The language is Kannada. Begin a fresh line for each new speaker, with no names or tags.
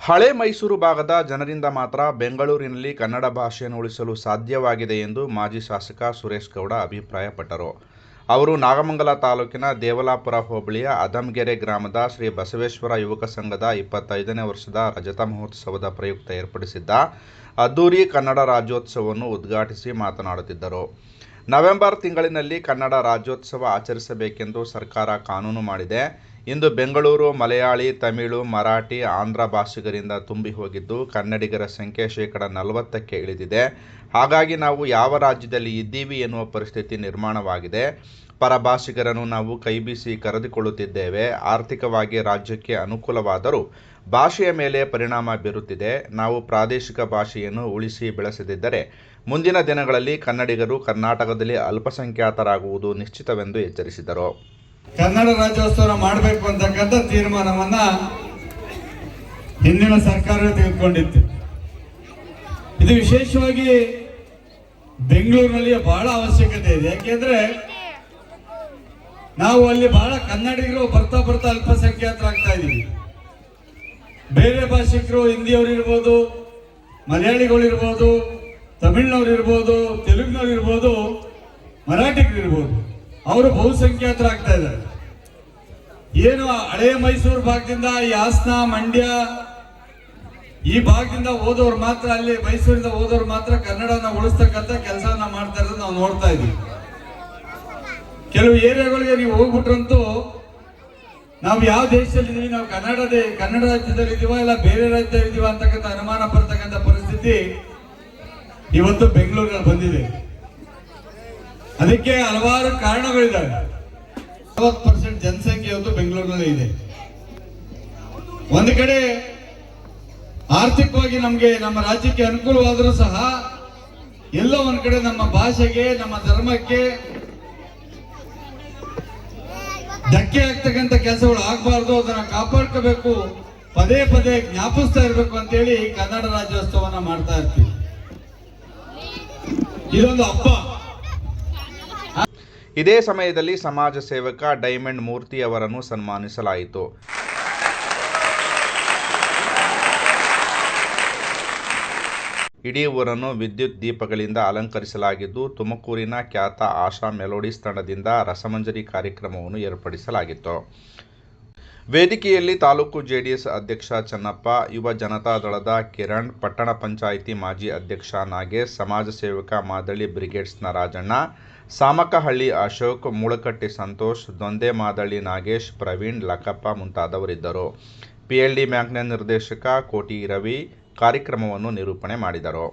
ಹಳೆ ಮೈಸೂರು ಭಾಗದ ಜನರಿಂದ ಮಾತ್ರ ಬೆಂಗಳೂರಿನಲ್ಲಿ ಕನ್ನಡ ಭಾಷೆಯನ್ನು ಉಳಿಸಲು ಸಾಧ್ಯವಾಗಿದೆ ಎಂದು ಮಾಜಿ ಶಾಸಕ ಸುರೇಶ್ ಗೌಡ ಅಭಿಪ್ರಾಯಪಟ್ಟರು. ಅವರು ನಾಗಮಂಗಲ ತಾಲೂಕಿನ ದೇವಲಾಪುರ ಹೋಬಳಿಯ ಅದಮ್ಗೆರೆ ಗ್ರಾಮದ ಶ್ರೀ ಬಸವೇಶ್ವರ ಯುವಕ ಸಂಘದ ಇಪ್ಪತ್ತೈದನೇ ವರ್ಷದ ರಜತ ಮಹೋತ್ಸವದ ಪ್ರಯುಕ್ತ ಏರ್ಪಡಿಸಿದ್ದ ಅದ್ದೂರಿ ಕನ್ನಡ ರಾಜ್ಯೋತ್ಸವವನ್ನು ಉದ್ಘಾಟಿಸಿ ಮಾತನಾಡುತ್ತಿದ್ದರು. ನವೆಂಬರ್ ತಿಂಗಳಿನಲ್ಲಿ ಕನ್ನಡ ರಾಜ್ಯೋತ್ಸವ ಆಚರಿಸಬೇಕೆಂದು ಸರ್ಕಾರ ಕಾನೂನು ಮಾಡಿದೆ. ಇಂದು ಬೆಂಗಳೂರು, ಮಲಯಾಳಿ, ತಮಿಳು, ಮರಾಠಿ, ಆಂಧ್ರ ಭಾಷಿಗರಿಂದ ತುಂಬಿ ಹೋಗಿದ್ದು ಕನ್ನಡಿಗರ ಸಂಖ್ಯೆ ಶೇಕಡ ನಲವತ್ತಕ್ಕೆ ಇಳಿದಿದೆ. ಹಾಗಾಗಿ ನಾವು ಯಾವ ರಾಜ್ಯದಲ್ಲಿ ಇದ್ದೀವಿ ಎನ್ನುವ ಪರಿಸ್ಥಿತಿ ನಿರ್ಮಾಣವಾಗಿದೆ. ಪರಭಾಷಿಗರನ್ನು ನಾವು ಕೈಬೀಸಿ ಕರೆದುಕೊಳ್ಳುತ್ತಿದ್ದೇವೆ. ಆರ್ಥಿಕವಾಗಿ ರಾಜ್ಯಕ್ಕೆ ಅನುಕೂಲವಾದರೂ ಭಾಷೆಯ ಮೇಲೆ ಪರಿಣಾಮ ಬೀರುತ್ತಿದೆ. ನಾವು ಪ್ರಾದೇಶಿಕ ಭಾಷೆಯನ್ನು ಉಳಿಸಿ ಬೆಳೆಸದಿದ್ದರೆ ಮುಂದಿನ ದಿನಗಳಲ್ಲಿ ಕನ್ನಡಿಗರು ಕರ್ನಾಟಕದಲ್ಲಿ ಅಲ್ಪಸಂಖ್ಯಾತರಾಗುವುದು ನಿಶ್ಚಿತವೆಂದು ಎಚ್ಚರಿಸಿದರು.
ಕನ್ನಡ ರಾಜ್ಯೋತ್ಸವ ಮಾಡಬೇಕು ಅಂತಕ್ಕಂಥ ತೀರ್ಮಾನವನ್ನ ಹಿಂದಿನ ಸರ್ಕಾರ ತೆಗೆದುಕೊಂಡಿತ್ತು. ಇದು ವಿಶೇಷವಾಗಿ ಬೆಂಗಳೂರಿನಲ್ಲಿ ಬಹಳ ಅವಶ್ಯಕತೆ ಇದೆ. ಯಾಕೆಂದ್ರೆ ನಾವು ಅಲ್ಲಿ ಬಹಳ ಕನ್ನಡಿಗರು ಬರ್ತಾ ಬರ್ತಾ ಅಲ್ಪಸಂಖ್ಯಾತರಾಗ್ತಾ ಇದೀವಿ ಬೇರೆ ಭಾಷಿಕರು ಹಿಂದಿಯವರು ಇರ್ಬೋದು, ಮಲಯಾಳಿಗಳು ಇರ್ಬೋದು, ತಮಿಳ್ನವ್ರು ಇರ್ಬೋದು, ತೆಲುಗಿನವ್ರು ಇರ್ಬೋದು, ಮರಾಠಿಗರು ಇರ್ಬೋದು. ಅವರು ಬಹುಸಂಖ್ಯಾತರಾಗ್ತಾ ಇದ್ದಾರೆ. ಏನು ಹಳೆ ಮೈಸೂರು ಭಾಗದಿಂದ ಈ ಹಾಸನ, ಮಂಡ್ಯ, ಈ ಭಾಗದಿಂದ ಓದೋರು ಮಾತ್ರ ಅಲ್ಲಿ, ಮೈಸೂರಿಂದ ಓದೋರು ಮಾತ್ರ ಕನ್ನಡನ ಉಳಿಸ್ತಕ್ಕಂಥ ಕೆಲಸವನ್ನ ಮಾಡ್ತಾ ಇರೋದು ನಾವು ನೋಡ್ತಾ ಇದೀವಿ ಕೆಲವು ಏರಿಯಾಗಳಿಗೆ ನೀವು ಹೋಗ್ಬಿಟ್ರಂತೂ ನಾವು ಯಾವ ದೇಶದಲ್ಲಿ ಇದೀವಿ, ನಾವು ಕನ್ನಡದ ಕನ್ನಡ ರಾಜ್ಯದಲ್ಲಿ ಇದೀವ ಇಲ್ಲ ಬೇರೆ ರಾಜ್ಯದಲ್ಲಿ ಇದೀವ ಅಂತಕ್ಕಂಥ ಅನುಮಾನ ಪಡ್ತಕ್ಕಂಥ ಪರಿಸ್ಥಿತಿ ಇವತ್ತು ಬೆಂಗಳೂರಿನಲ್ಲಿ ಬಂದಿದೆ. ಅದಕ್ಕೆ ಹಲವಾರು ಕಾರಣಗಳಿದ್ದಾವೆ. ಅರವತ್ತು ಪರ್ಸೆಂಟ್ ಜನಸಂಖ್ಯೆ ಇವತ್ತು ಬೆಂಗಳೂರಿನಲ್ಲಿ ಇದೆ. ಒಂದು ಕಡೆ ಆರ್ಥಿಕವಾಗಿ ನಮಗೆ ನಮ್ಮ ರಾಜ್ಯಕ್ಕೆ ಅನುಕೂಲವಾದರೂ ಸಹ ಎಲ್ಲ ಒಂದು ಕಡೆ ನಮ್ಮ ಭಾಷೆಗೆ, ನಮ್ಮ ಧರ್ಮಕ್ಕೆ ಧಕ್ಕೆ ಆಗ್ತಕ್ಕಂಥ ಕೆಲಸಗಳು ಆಗಬಾರ್ದು, ಅದನ್ನು ಕಾಪಾಡ್ಕೋಬೇಕು, ಪದೇ ಪದೇ ಜ್ಞಾಪಿಸ್ತಾ ಇರಬೇಕು ಅಂತೇಳಿ ಕನ್ನಡ ರಾಜ್ಯೋತ್ಸವನ ಮಾಡ್ತಾ ಇರ್ತೀವಿ. ಇದೊಂದು ಹಬ್ಬ.
ಇದೇ ಸಮಯದಲ್ಲಿ ಸಮಾಜ ಸೇವಕ ಡೈಮಂಡ್ ಮೂರ್ತಿ ಅವರನ್ನು ಸನ್ಮಾನಿಸಲಾಯಿತು. ಇಡೀ ಊರನ್ನು ವಿದ್ಯುತ್ ದೀಪಗಳಿಂದ ಅಲಂಕರಿಸಲಾಗಿದ್ದು, ತುಮಕೂರಿನ ಖ್ಯಾತ ಆಶಾ ಮೆಲೋಡಿಸ್ ತಂಡದಿಂದ ರಸಮಂಜರಿ ಕಾರ್ಯಕ್ರಮವನ್ನು ಏರ್ಪಡಿಸಲಾಗಿತ್ತು. ವೇದಿಕೆಯಲ್ಲಿ ತಾಲೂಕು ಜೆಡಿಎಸ್ ಅಧ್ಯಕ್ಷ ಚನ್ನಪ್ಪ, ಯುವ ಜನತಾದಳದ ಕಿರಣ್, ಪಟ್ಟಣ ಪಂಚಾಯಿತಿ ಮಾಜಿ ಅಧ್ಯಕ್ಷ ನಾಗೇಶ್, ಸಮಾಜ ಸೇವಕ ಮಾದಳ್ಳಿ ಬ್ರಿಗೇಡ್ಸ್ನ ರಾಜಣ್ಣ ಸಾಮಕಹಳ್ಳಿ ಅಶೋಕ್ ಮುಳಕಟ್ಟಿ ಸಂತೋಷ್, ದೊಂದೆ ಮಾದಳ್ಳಿ ನಾಗೇಶ್, ಪ್ರವೀಣ್, ಲಕ್ಕಪ್ಪ ಮುಂತಾದವರಿದ್ದರು. ಪಿಎಲ್ಡಿ ಬ್ಯಾಂಕ್ನ ನಿರ್ದೇಶಕ ಕೋಟಿ ರವಿ ಕಾರ್ಯಕ್ರಮವನ್ನು ನಿರೂಪಣೆ ಮಾಡಿದರು.